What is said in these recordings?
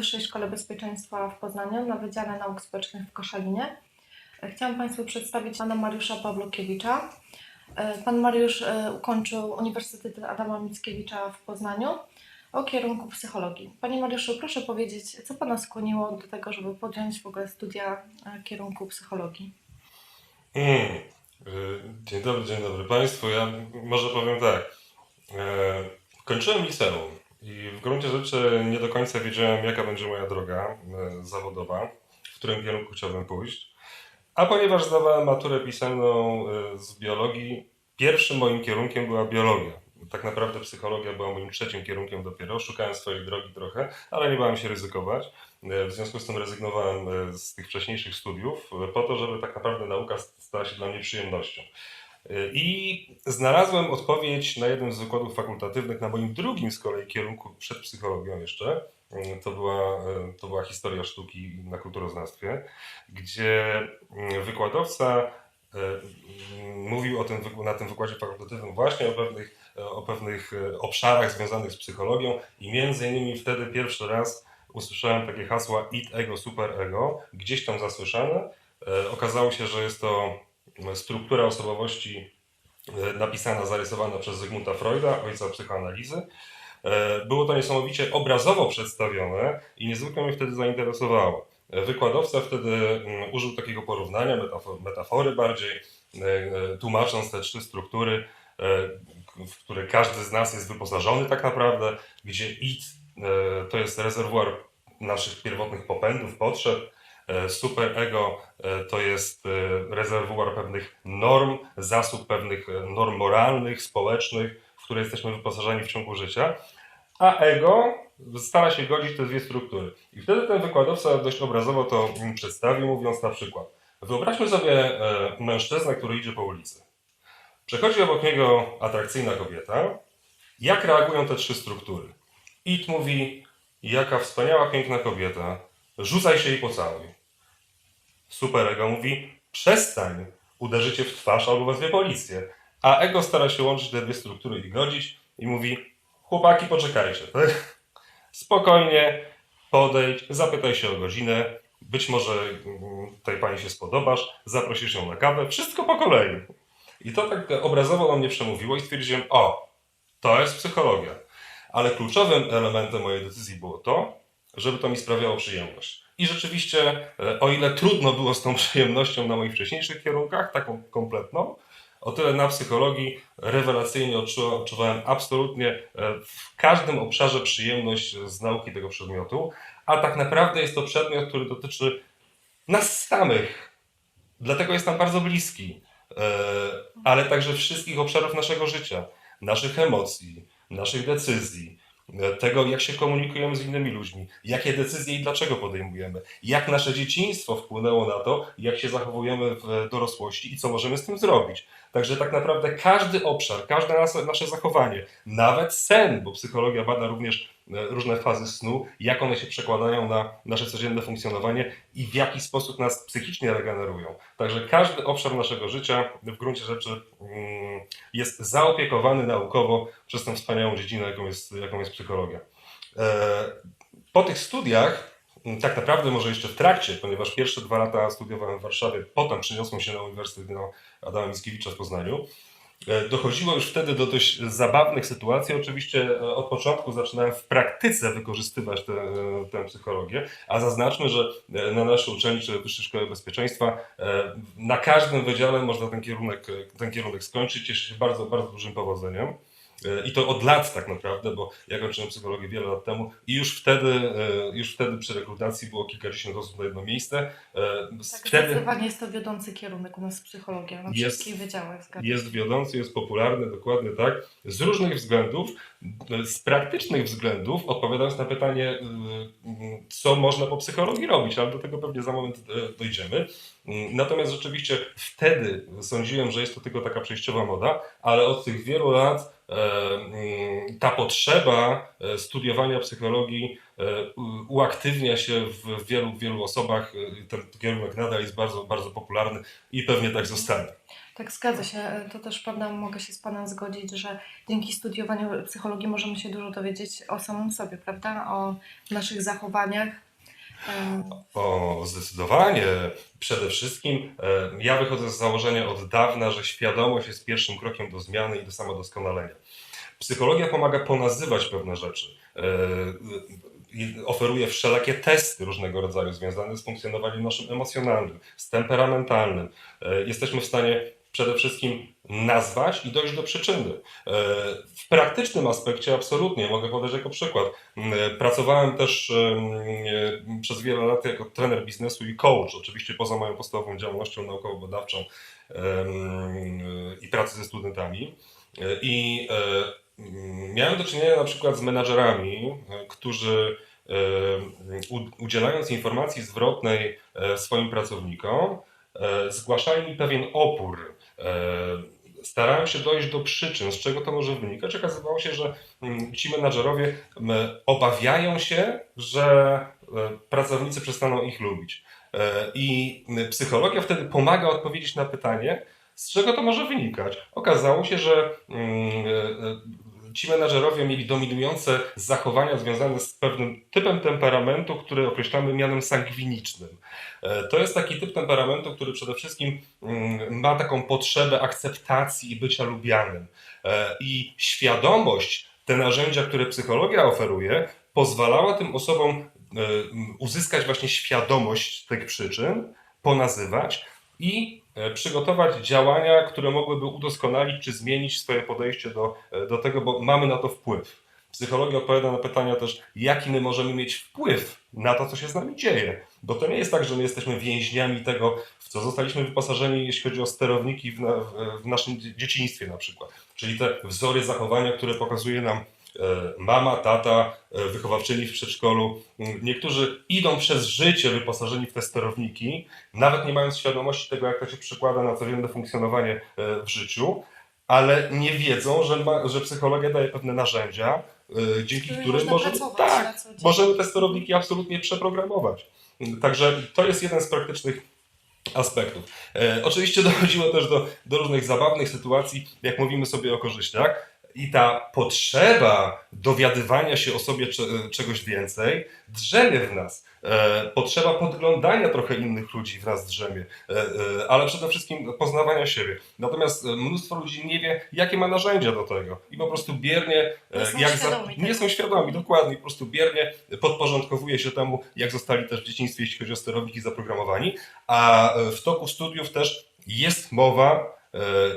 Wyższej Szkole Bezpieczeństwa w Poznaniu na Wydziale Nauk Społecznych w Koszalinie. Chciałam Państwu przedstawić pana Mariusza Pawlukiewicza. E, Pan Mariusz e, ukończył Uniwersytet Adama Mickiewicza w Poznaniu o kierunku psychologii. Panie Mariuszu, proszę powiedzieć, co Pana skłoniło do tego, żeby podjąć w ogóle studia e, kierunku psychologii? Mm. Dzień dobry, dzień dobry Państwu. Ja może powiem tak. Kończyłem liceum i w gruncie rzeczy nie do końca wiedziałem, jaka będzie moja droga e, zawodowa, w którym kierunku chciałbym pójść. A ponieważ zdawałem maturę pisemną e, z biologii, pierwszym moim kierunkiem była biologia. Tak naprawdę psychologia była moim trzecim kierunkiem dopiero. Szukałem swojej drogi trochę, ale nie bałem się ryzykować. E, W związku z tym rezygnowałem z tych wcześniejszych studiów po to, żeby tak naprawdę nauka stała się dla mnie przyjemnością. E, I znalazłem odpowiedź na jednym z wykładów fakultatywnych, na moim drugim z kolei kierunku przed psychologią jeszcze. E, To była, e, to była historia sztuki na kulturoznawstwie, gdzie mm, wykładowca mm, mówił o tym, na tym wykładzie fakultatywnym właśnie o pewnych, o pewnych obszarach związanych z psychologią i między innymi wtedy pierwszy raz usłyszałem takie hasła id, ego, super ego, gdzieś tam zasłyszane. Okazało się, że jest to struktura osobowości e, napisana, zarysowana przez Zygmunta Freuda, ojca psychoanalizy. E, Było to niesamowicie obrazowo przedstawione i niezwykle mnie wtedy zainteresowało. E, Wykładowca wtedy mm, użył takiego porównania, metafor, metafory bardziej, tłumacząc te trzy struktury, w które każdy z nas jest wyposażony tak naprawdę, gdzie id to jest rezerwuar naszych pierwotnych popędów, potrzeb, superego e, to jest e, rezerwuar pewnych norm, zasób pewnych e, norm moralnych, społecznych, w które jesteśmy wyposażeni w ciągu życia, a ego stara się godzić te dwie struktury. I wtedy ten wykładowca dość obrazowo to przedstawił, mówiąc na przykład, wyobraźmy sobie e, mężczyznę, który idzie po ulicy. Przechodzi obok niego atrakcyjna kobieta. Jak reagują te trzy struktury? It mówi, jaka wspaniała, piękna kobieta, rzucaj się jej pocałuj. Superego mówi, przestań, uderzycie w twarz albo wezwie policję. A ego stara się łączyć te dwie struktury i godzić i mówi, chłopaki, poczekajcie. Spokojnie, podejdź, zapytaj się o godzinę, być może mm, tej pani się spodobasz, zaprosisz ją na kawę, wszystko po kolei. I to tak obrazowo na mnie przemówiło i stwierdziłem, o, to jest psychologia. Ale kluczowym elementem mojej decyzji było to, żeby to mi sprawiało przyjemność. I rzeczywiście, e, o ile trudno było z tą przyjemnością na moich wcześniejszych kierunkach, taką kompletną, o tyle na psychologii rewelacyjnie odczuwa, odczuwałem absolutnie e, w każdym obszarze przyjemność z nauki tego przedmiotu, a tak naprawdę jest to przedmiot, który dotyczy nas samych. Dlatego jest nam bardzo bliski, e, ale także wszystkich obszarów naszego życia, naszych emocji, naszych decyzji, tego, jak się komunikujemy z innymi ludźmi, jakie decyzje i dlaczego podejmujemy, jak nasze dzieciństwo wpłynęło na to, jak się zachowujemy w dorosłości i co możemy z tym zrobić. Także tak naprawdę każdy obszar, każde nasze, zachowanie, nawet sen, bo psychologia bada również różne fazy snu, jak one się przekładają na nasze codzienne funkcjonowanie i w jaki sposób nas psychicznie regenerują. Także każdy obszar naszego życia w gruncie rzeczy mm, jest zaopiekowany naukowo przez tę wspaniałą dziedzinę, jaką jest, jaką jest psychologia. E, Po tych studiach, m, tak naprawdę może jeszcze w trakcie, ponieważ pierwsze dwa lata studiowałem w Warszawie, potem przeniosłem się na Uniwersytet Adama Mickiewicza w Poznaniu. E, Dochodziło już wtedy do dość zabawnych sytuacji. Oczywiście e, od początku zaczynałem w praktyce wykorzystywać tę, e, tę psychologię, a zaznaczmy, że na naszej uczelni czy Wyższej Szkole Bezpieczeństwa na każdym wydziale można ten kierunek, ten kierunek skończyć. Cieszy się bardzo, bardzo dużym powodzeniem. E, I to od lat tak naprawdę, bo ja kończyłem psychologię wiele lat temu i już wtedy, e, już wtedy przy rekrutacji było kilkadziesiąt osób na jedno miejsce. E, Tak, Wtedy zdecydowanie jest to wiodący kierunek u nas psychologia na Jest- wszystkich wydziałach. Zgadzam. jest wiodący, jest popularny, dokładnie tak, z różnych względów, z praktycznych względów, odpowiadając na pytanie, y, y, co można po psychologii robić, ale do tego pewnie za moment y, dojdziemy. Y, Natomiast rzeczywiście wtedy sądziłem, że jest to tylko taka przejściowa moda, ale od tych wielu lat e, mm, ta potrzeba e, studiowania psychologii uaktywnia się w wielu, wielu osobach. E, Ten kierunek nadal jest bardzo, bardzo popularny i pewnie tak zostanie. Tak, zgadza się. To też prawda, mogę się z Panem zgodzić, że dzięki studiowaniu psychologii możemy się dużo dowiedzieć o samym sobie, prawda? O naszych zachowaniach. Em, O, zdecydowanie. Przede wszystkim e, ja wychodzę z założenia od dawna, że świadomość jest pierwszym krokiem do zmiany i do samodoskonalenia. Psychologia pomaga ponazywać pewne rzeczy. E, Oferuje wszelakie testy różnego rodzaju związane z funkcjonowaniem naszym emocjonalnym, z temperamentalnym. E, Jesteśmy w stanie przede wszystkim nazwać i dojść do przyczyny. E, W praktycznym aspekcie absolutnie, mogę podać jako przykład. M, Pracowałem też e, przez wiele lat jako trener biznesu i coach, oczywiście poza moją podstawową działalnością naukowo-badawczą i pracy ze studentami. E, I e, miałem do czynienia na przykład z menadżerami, e, którzy e, udzielając informacji zwrotnej e, swoim pracownikom, e, zgłaszali mi pewien opór. E, Starałem się dojść do przyczyn, z czego to może wynikać. Okazywało się, że mm, ci menadżerowie obawiają się, że e, pracownicy przestaną ich lubić. E, I psychologia wtedy pomaga odpowiedzieć na pytanie, z czego to może wynikać. Okazało się, że mm, ci menadżerowie mieli dominujące zachowania związane z pewnym typem temperamentu, który określamy mianem sangwinicznym. E, To jest taki typ temperamentu, który przede wszystkim mm, ma taką potrzebę akceptacji i bycia lubianym. E, I świadomość, te narzędzia, które psychologia oferuje, pozwalała tym osobom e, uzyskać właśnie świadomość tych przyczyn, ponazywać i przygotować działania, które mogłyby udoskonalić czy zmienić swoje podejście do, e, do tego, bo mamy na to wpływ. Psychologia odpowiada na pytania też, jaki my możemy mieć wpływ na to, co się z nami dzieje. Bo to nie jest tak, że my jesteśmy więźniami tego, w co zostaliśmy wyposażeni, jeśli chodzi o sterowniki w, na, w naszym dzie- dzieciństwie na przykład. Czyli te wzory zachowania, które pokazuje nam e, mama, tata, e, wychowawczyni w przedszkolu. Mm, Niektórzy idą przez życie wyposażeni w te sterowniki, nawet nie mając świadomości tego, jak to się przekłada na codzienne funkcjonowanie e, w życiu, ale nie wiedzą, że, ma, że psychologia daje pewne narzędzia, e, dzięki którym możemy, tak, możemy te sterowniki absolutnie przeprogramować. Także to jest jeden z praktycznych aspektów. E, oczywiście dochodziło też do, do różnych zabawnych sytuacji, jak mówimy sobie o korzyściach. I ta potrzeba dowiadywania się o sobie cze, czegoś więcej drzemie w nas. E, potrzeba podglądania trochę innych ludzi w nas drzemie, e, e, ale przede wszystkim poznawania siebie. Natomiast mnóstwo ludzi nie wie, jakie ma narzędzia do tego i po prostu biernie, Nie są jak za, nie tego. są świadomi, dokładnie, po prostu biernie podporządkowuje się temu, jak zostali też w dzieciństwie, jeśli chodzi o sterowniki zaprogramowani, a w toku studiów też jest mowa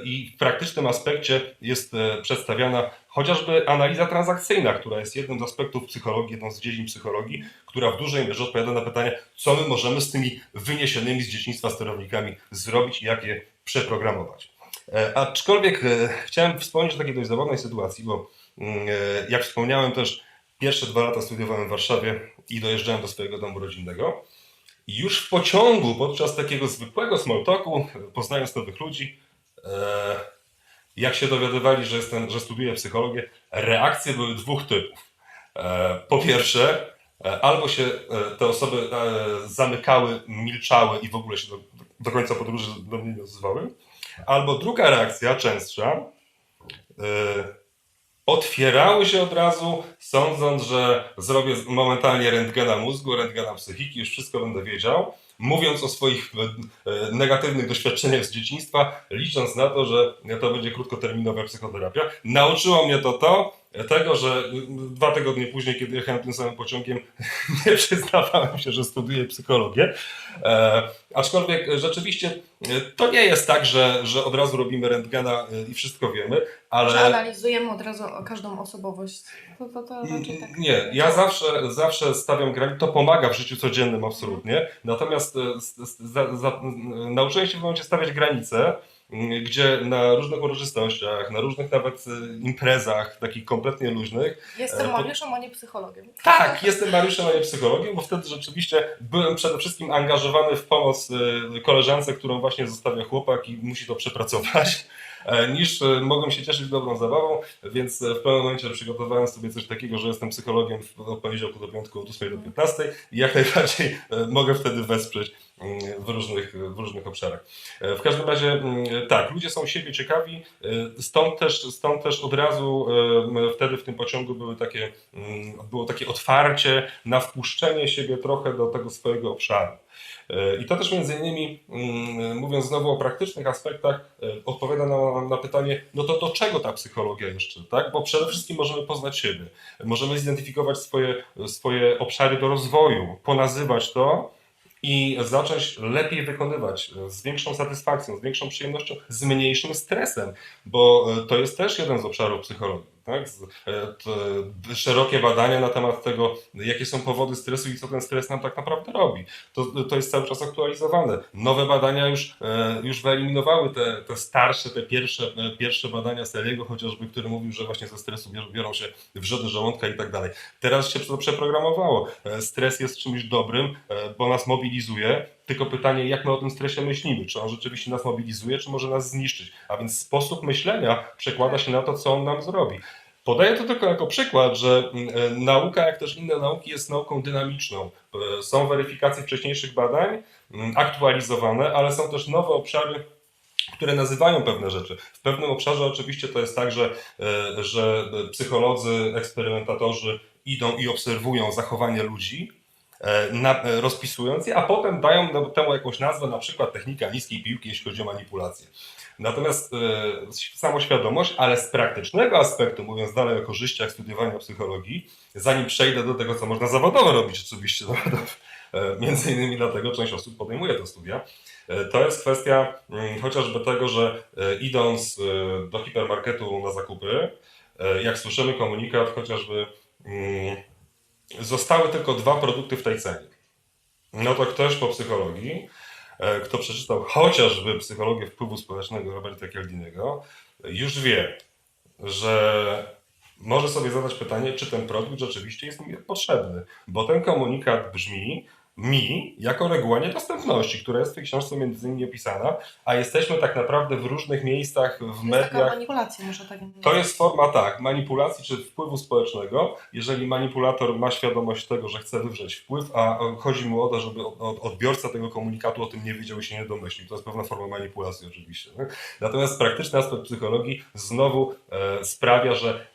i w praktycznym aspekcie jest e, przedstawiana chociażby analiza transakcyjna, która jest jednym z aspektów psychologii, jedną z dziedzin psychologii, która w dużej mierze odpowiada na pytanie, co my możemy z tymi wyniesionymi z dzieciństwa sterownikami zrobić i jak je przeprogramować. E, Aczkolwiek e, chciałem wspomnieć o takiej dość zabawnej sytuacji, bo mm, e, jak wspomniałem też, pierwsze dwa lata studiowałem w Warszawie i dojeżdżałem do swojego domu rodzinnego. I już w pociągu, podczas takiego zwykłego small talku, poznając nowych ludzi, e, jak się dowiadywali, że, jestem, że studiuję psychologię, reakcje były dwóch typów. E, po pierwsze, e, albo się e, te osoby e, zamykały, milczały i w ogóle się do, do końca podróży do mnie nie odzywały, albo druga reakcja, częstsza, e, otwierały się od razu, sądząc, że zrobię momentalnie rentgena mózgu, rentgena psychiki, już wszystko będę wiedział, mówiąc o swoich e, e, negatywnych doświadczeniach z dzieciństwa, licząc na to, że to będzie krótkoterminowa psychoterapia. Nauczyło mnie to to, tego, że dwa tygodnie później, kiedy jechałem tym samym pociągiem, nie przyznawałem się, że studiuję psychologię. E, aczkolwiek e, rzeczywiście e, to nie jest tak, że, że od razu robimy rentgena e, i wszystko wiemy, ale... Że analizujemy od razu każdą osobowość. To, to, to raczej tak. Nie, ja zawsze, zawsze stawiam granice, to pomaga w życiu codziennym absolutnie, natomiast e, s- s- za, za, nauczyłem się w momencie stawiać granice gdzie na różnych uroczystościach, na różnych nawet y, imprezach, takich kompletnie luźnych, Jestem E, Mariuszem, a nie psychologiem. tak, jestem Mariuszem, a nie psychologiem, bo wtedy rzeczywiście byłem przede wszystkim angażowany w pomoc y, koleżance, którą właśnie zostawia chłopak i musi to przepracować, niż y, mogłem się cieszyć dobrą zabawą, więc e, w pewnym momencie przygotowałem sobie coś takiego, że jestem psychologiem od poniedziałku do piątku od 8 do 15 i jak najbardziej e, mogę wtedy wesprzeć mm, w różnych, w różnych obszarach. E, W każdym razie mm, tak, ludzie są siebie ciekawi, e, stąd też, stąd też od razu e, wtedy w tym pociągu były takie, mm, było takie otwarcie na wpuszczenie siebie trochę do tego swojego obszaru. E, I to też między innymi, mm, mówiąc znowu o praktycznych aspektach, e, odpowiada na, na pytanie, no to do czego ta psychologia jeszcze, tak? Bo przede wszystkim możemy poznać siebie, możemy zidentyfikować swoje, swoje obszary do rozwoju, ponazywać to i zacząć lepiej wykonywać z większą satysfakcją, z większą przyjemnością, z mniejszym stresem, bo e, to jest też jeden z obszarów psychologii. Tak? E, Szerokie badania na temat tego, jakie są powody stresu i co ten stres nam tak naprawdę robi. To, to jest cały czas aktualizowane. Nowe badania już, e, już wyeliminowały te, te starsze, te pierwsze, e, pierwsze badania Seliego chociażby, który mówił, że właśnie ze stresu bior- biorą się wrzody żołądka i tak dalej. Teraz się to przeprogramowało. Stres jest czymś dobrym, bo nas mobilizuje. Tylko pytanie, jak my o tym stresie myślimy? Czy on rzeczywiście nas mobilizuje, czy może nas zniszczyć? A więc sposób myślenia przekłada się na to, co on nam zrobi. Podaję to tylko jako przykład, że mm, e, nauka, jak też inne nauki, jest nauką dynamiczną. E, Są weryfikacje wcześniejszych badań, mm, aktualizowane, ale są też nowe obszary, które nazywają pewne rzeczy. W pewnym obszarze oczywiście to jest tak, że, e, że psycholodzy, eksperymentatorzy idą i obserwują zachowanie ludzi, na, e, rozpisując je, a potem dają temu jakąś nazwę, na przykład technika niskiej piłki, jeśli chodzi o manipulację. Natomiast e, samoświadomość, ale z praktycznego aspektu, mówiąc dalej o korzyściach studiowania psychologii, zanim przejdę do tego, co można zawodowo robić, oczywiście, zawodowo, e, między innymi dlatego część osób podejmuje te studia, e, to jest kwestia mm, chociażby tego, że e, idąc e, do hipermarketu na zakupy, e, jak słyszymy komunikat chociażby mm, zostały tylko dwa produkty w tej cenie. No to ktoś po psychologii, e, kto przeczytał chociażby psychologię wpływu społecznego Roberta Cialdiniego, już wie, że może sobie zadać pytanie, czy ten produkt rzeczywiście jest mi potrzebny. Bo ten komunikat brzmi mi jako reguła niedostępności, która jest w tej książce między innymi opisana, a jesteśmy tak naprawdę w różnych miejscach, w To jest taka mediach. manipulacja, może tak mówić. To jest forma tak, manipulacji czy wpływu społecznego. Jeżeli manipulator ma świadomość tego, że chce wywrzeć wpływ, a chodzi mu o to, żeby od- od- odbiorca tego komunikatu o tym nie wiedział i się nie domyślił. To jest pewna forma manipulacji oczywiście. tak? Natomiast praktyczny aspekt psychologii znowu e, sprawia, że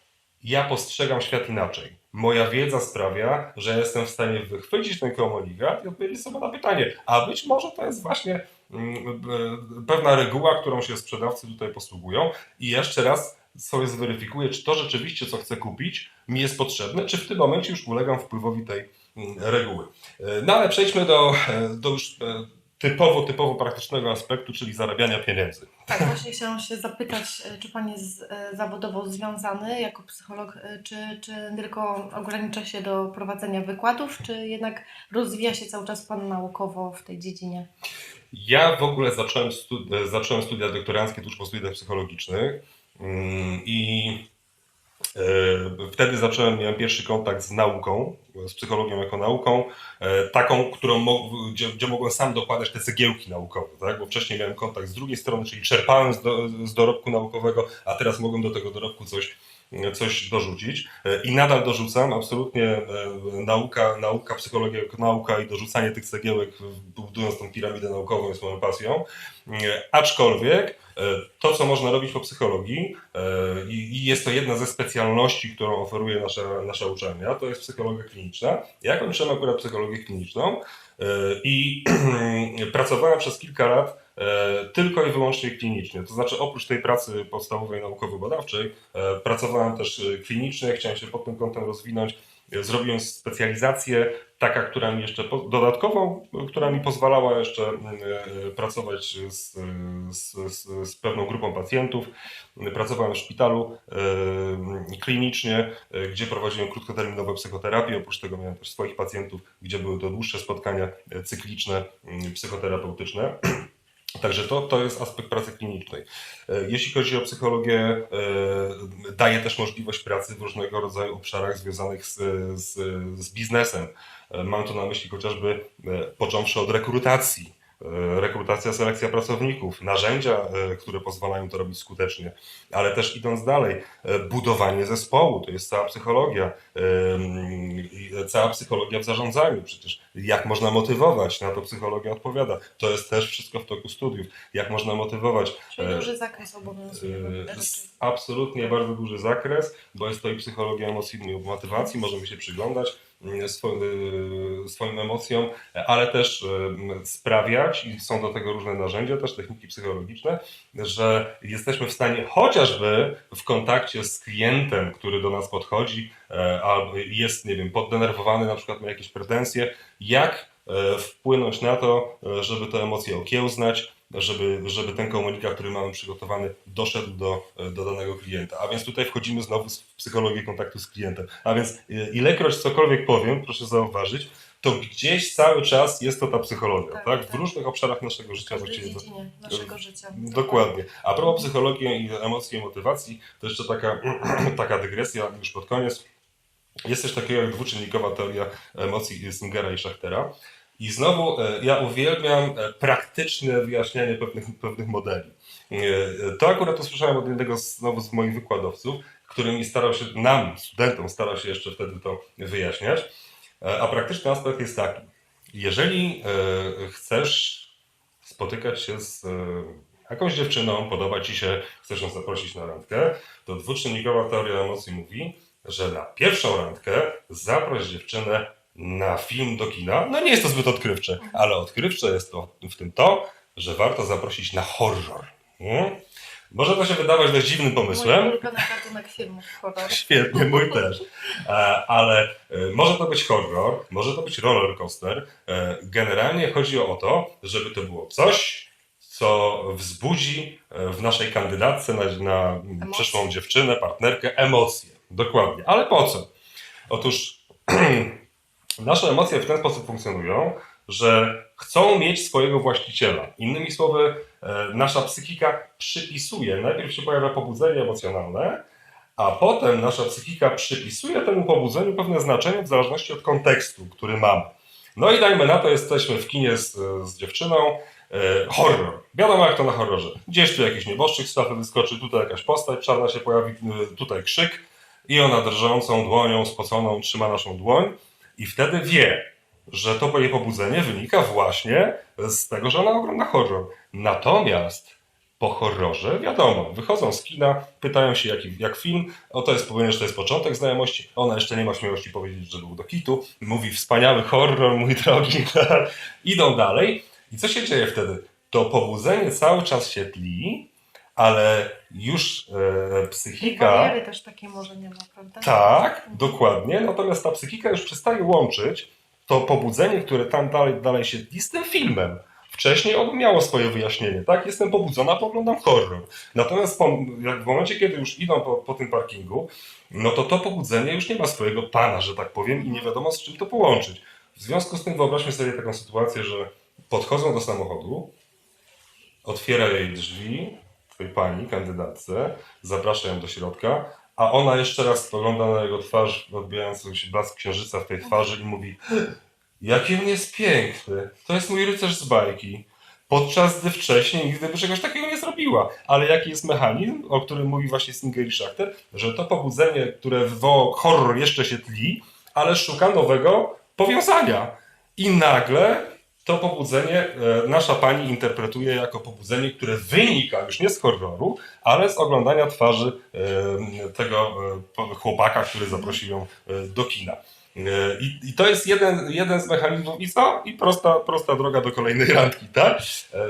ja postrzegam świat inaczej. Moja wiedza sprawia, że jestem w stanie wychwycić ten komunikat i odpowiedzieć sobie na pytanie, a być może to jest właśnie mm, e, pewna reguła, którą się sprzedawcy tutaj posługują i jeszcze raz sobie zweryfikuję, czy to rzeczywiście, co chcę kupić, mi jest potrzebne, czy w tym momencie już ulegam wpływowi tej mm, reguły. E, No ale przejdźmy do, e, do już typowo, typowo praktycznego aspektu, czyli zarabiania pieniędzy. Tak, właśnie chciałam się zapytać, e, czy Pan jest e, zawodowo związany jako psycholog, e, czy, czy tylko ogranicza się do prowadzenia wykładów, czy jednak rozwija się cały czas Pan naukowo w tej dziedzinie? Ja w ogóle zacząłem, stu, e, zacząłem studia doktoranckie tuż po studiach psychologicznych mm, i wtedy zacząłem, miałem pierwszy kontakt z nauką, z psychologią jako nauką, e, taką, którą gdzie, gdzie mogłem sam dokładać te cegiełki naukowe, tak? bo wcześniej miałem kontakt z drugiej strony, czyli czerpałem z, do, z dorobku naukowego, a teraz mogłem do tego dorobku coś, coś dorzucić E, i nadal dorzucam, absolutnie e, nauka, nauka, psychologia jako nauka i dorzucanie tych cegiełek, budując tą piramidę naukową jest moją pasją, E, aczkolwiek e, to, co można robić po psychologii e, i jest to jedna ze specjalności, którą oferuje nasza, nasza uczelnia, to jest psychologia kliniczna. Ja kończyłem akurat psychologię kliniczną e, i pracowałem przez kilka lat e, tylko i wyłącznie klinicznie. To znaczy oprócz tej pracy podstawowej naukowo-badawczej e, pracowałem też e, klinicznie, chciałem się pod tym kątem rozwinąć. Zrobiłem specjalizację, taka, która mi jeszcze dodatkową, która mi pozwalała jeszcze e, pracować z, z, z, pewną grupą pacjentów. Pracowałem w szpitalu e, klinicznie, e, gdzie prowadziłem krótkoterminowe psychoterapię. Oprócz tego miałem też swoich pacjentów, gdzie były to dłuższe spotkania cykliczne, psychoterapeutyczne. Także to, to jest aspekt pracy klinicznej. E, Jeśli chodzi o psychologię, e, daje też możliwość pracy w różnego rodzaju obszarach związanych z, z, z biznesem. E, Mam tu na myśli chociażby począwszy od rekrutacji, rekrutacja, selekcja pracowników, narzędzia, e, które pozwalają to robić skutecznie, ale też idąc dalej, e, budowanie zespołu, to jest cała psychologia, cała psychologia w zarządzaniu, przecież jak można motywować, na to psychologia odpowiada. To jest też wszystko w toku studiów, jak można motywować. Czyli E, duży zakres obowiązuje. Raczej. s- Absolutnie bardzo duży zakres, bo jest to i psychologia emocji i motywacji, możemy się przyglądać swo, swoim emocjom, ale też yy, sprawiać, i są do tego różne narzędzia, też techniki psychologiczne, że jesteśmy w stanie chociażby w kontakcie z klientem, który do nas podchodzi, e, albo jest, nie wiem, poddenerwowany, na przykład ma jakieś pretensje, jak e, wpłynąć na to, e, żeby te emocje okiełznać, żeby, żeby ten komunikat, który mamy przygotowany, doszedł do, do danego klienta. A więc tutaj wchodzimy znowu w psychologię kontaktu z klientem. A więc e, ilekroć cokolwiek powiem, proszę zauważyć, to gdzieś cały czas jest to ta psychologia, tak? Tak, W tak. różnych obszarach naszego W życia. każdej to- dziedzinie naszego życia. Dokładnie. A propos psychologii i emocji i motywacji, to jeszcze taka, taka dygresja już pod koniec. Jest coś takiego jak dwuczynnikowa teoria emocji Singera i Schachtera. I znowu e, ja uwielbiam e, praktyczne wyjaśnianie pewnych, pewnych modeli. E, To akurat usłyszałem od jednego z, znowu z moich wykładowców, który mi starał się, nam, studentom, starał się jeszcze wtedy to wyjaśniać. A praktyczny aspekt jest taki. Jeżeli chcesz spotykać się z jakąś dziewczyną, podoba ci się, chcesz ją zaprosić na randkę, to dwuczynnikowa teoria emocji mówi, że na pierwszą randkę zaproś dziewczynę na film do kina. No nie jest to zbyt odkrywcze, ale odkrywcze jest to w tym to, że warto zaprosić na horror. Hmm? Może to się wydawać dość dziwnym pomysłem, Mój ulubiony gatunek filmów horror. Świetnie, mój też. E, Ale e, może to być horror, może to być roller coaster. E, Generalnie chodzi o to, żeby to było coś, co wzbudzi w naszej kandydatce na, na przyszłą dziewczynę, partnerkę emocje. Dokładnie. Ale po co? Otóż nasze emocje w ten sposób funkcjonują, że chcą mieć swojego właściciela. Innymi słowy, e, nasza psychika przypisuje, najpierw się pojawia pobudzenie emocjonalne, a potem nasza psychika przypisuje temu pobudzeniu pewne znaczenie w zależności od kontekstu, który mamy. No i dajmy na to, jesteśmy w kinie z, z dziewczyną, e, horror. Wiadomo jak to na horrorze. Gdzieś tu jakiś nieboszczyk z wyskoczy, tutaj jakaś postać czarna się pojawi, e, tutaj krzyk i ona drżącą dłonią, spoconą trzyma naszą dłoń i wtedy wie, że to jej pobudzenie wynika właśnie z tego, że ona ogląda horror. Natomiast po horrorze, wiadomo, wychodzą z kina, pytają się jak, jak film, o to jest, że to jest początek znajomości, ona jeszcze nie ma śmiałości powiedzieć, że był do kitu, mówi wspaniały horror, mój drogi, idą dalej. I co się dzieje wtedy? To pobudzenie cały czas się tli, ale już e, psychika... bariery też takiej może nie ma, prawda? Tak, dokładnie. Natomiast ta psychika już przestaje łączyć to pobudzenie, które tam dalej, dalej się tli z tym filmem. Wcześniej ono miało swoje wyjaśnienie, tak? Jestem pobudzona, poglądam horror. Natomiast po, jak w momencie, kiedy już idą po, po tym parkingu, no to to pobudzenie już nie ma swojego pana, że tak powiem, i nie wiadomo z czym to połączyć. W związku z tym wyobraźmy sobie taką sytuację, że podchodzą do samochodu, otwiera jej drzwi, twojej pani, kandydatce, zaprasza ją do środka, a ona jeszcze raz spogląda na jego twarz, odbijający się blask księżyca w tej twarzy i mówi Jaki on jest piękny, to jest mój rycerz z bajki. Podczas gdy wcześniej nigdy by czegoś takiego nie zrobiła. Ale jaki jest mechanizm, o którym mówi właśnie Singer i Schachter, że to pobudzenie, które wywołało horror jeszcze się tli, ale szuka nowego powiązania. I nagle to pobudzenie e, nasza pani interpretuje jako pobudzenie, które wynika już nie z horroru, ale z oglądania twarzy e, tego e, chłopaka, który zaprosił ją do kina. I, I to jest jeden, jeden z mechanizmów i co? I prosta, prosta droga do kolejnej randki, tak?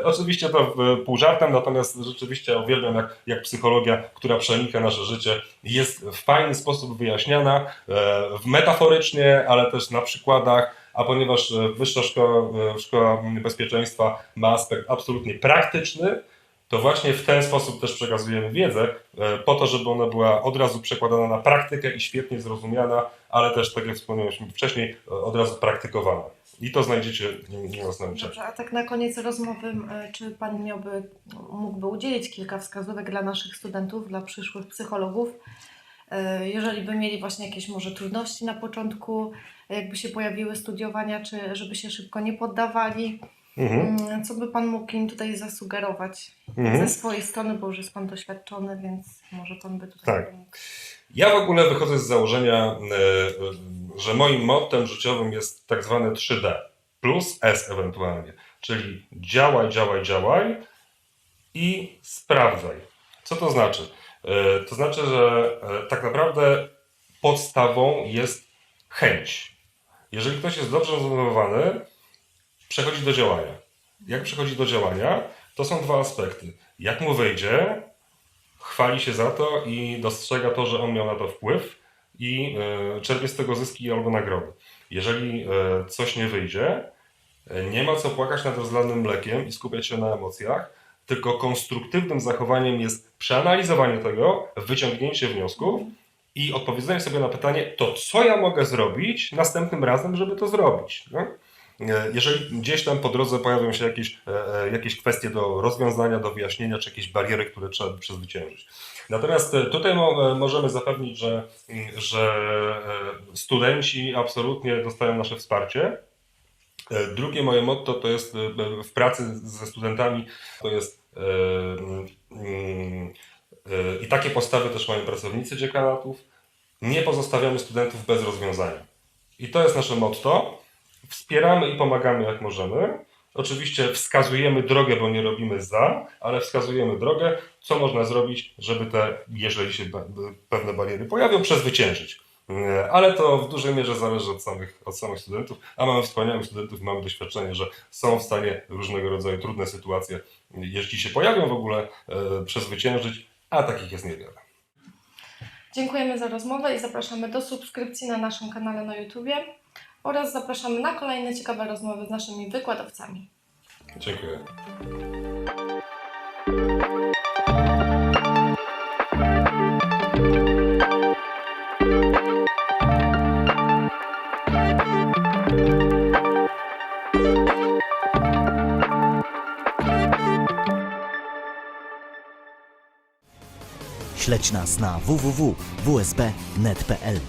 Oczywiście to pół żartem, natomiast rzeczywiście uwielbiam, jak, jak psychologia, która przenika nasze życie, jest w fajny sposób wyjaśniana, metaforycznie, ale też na przykładach, a ponieważ e, Wyższa Szkoła, e, Szkoła Bezpieczeństwa ma aspekt absolutnie praktyczny, to właśnie w ten sposób też przekazujemy wiedzę, e, po to, żeby ona była od razu przekładana na praktykę i świetnie zrozumiana, ale też, tak jak wspomnieliśmy wcześniej, od razu praktykowana. I to znajdziecie na. Dobrze, a tak na koniec rozmowy, czy Pan miałby, mógłby udzielić kilka wskazówek dla naszych studentów, dla przyszłych psychologów, jeżeli by mieli właśnie jakieś może trudności na początku, jakby się pojawiły studiowania, czy żeby się szybko nie poddawali, Mhm. Mm, co by Pan mógł im tutaj zasugerować Mhm. ze swojej strony, bo już jest Pan doświadczony, więc może Pan by tutaj Tak. Ja w ogóle wychodzę z założenia, e, e, że moim mottem życiowym jest tak zwane 3D, plus S ewentualnie, czyli działaj, działaj, działaj i sprawdzaj. Co to znaczy? E, To znaczy, że e, tak naprawdę podstawą jest chęć. Jeżeli ktoś jest dobrze zmotywowany, przechodzi do działania. Jak przechodzi do działania, to są dwa aspekty. Jak mu wyjdzie, chwali się za to i dostrzega to, że on miał na to wpływ i e, czerpie z tego zyski albo nagrody. Jeżeli coś nie wyjdzie, nie ma co płakać nad rozlanym mlekiem i skupiać się na emocjach, tylko konstruktywnym zachowaniem jest przeanalizowanie tego, wyciągnięcie wniosków i odpowiedzenie sobie na pytanie, to co ja mogę zrobić następnym razem, żeby to zrobić. No? E, Jeżeli gdzieś tam po drodze pojawią się jakieś, e, e, jakieś kwestie do rozwiązania, do wyjaśnienia, czy jakieś bariery, które trzeba przezwyciężyć. Natomiast tutaj mo, możemy zapewnić, że, że studenci absolutnie dostają nasze wsparcie. E, Drugie moje motto to jest e, w pracy ze studentami, to jest e, e, i takie postawy też mają pracownicy dziekanatów. Nie pozostawiamy studentów bez rozwiązania. I to jest nasze motto. Wspieramy i pomagamy jak możemy. Oczywiście wskazujemy drogę, bo nie robimy za, ale wskazujemy drogę, co można zrobić, żeby te, jeżeli się pewne bariery pojawią, przezwyciężyć. Ale to w dużej mierze zależy od samych, od samych studentów, a mamy wspaniałych studentów, mamy doświadczenie, że są w stanie różnego rodzaju trudne sytuacje, jeśli się pojawią w ogóle, e, przezwyciężyć, a takich jest niewiele. Dziękujemy za rozmowę i zapraszamy do subskrypcji na naszym kanale na YouTubie oraz zapraszamy na kolejne ciekawe rozmowy z naszymi wykładowcami. Dziękuję. Śledź nas na www.wsb.net.pl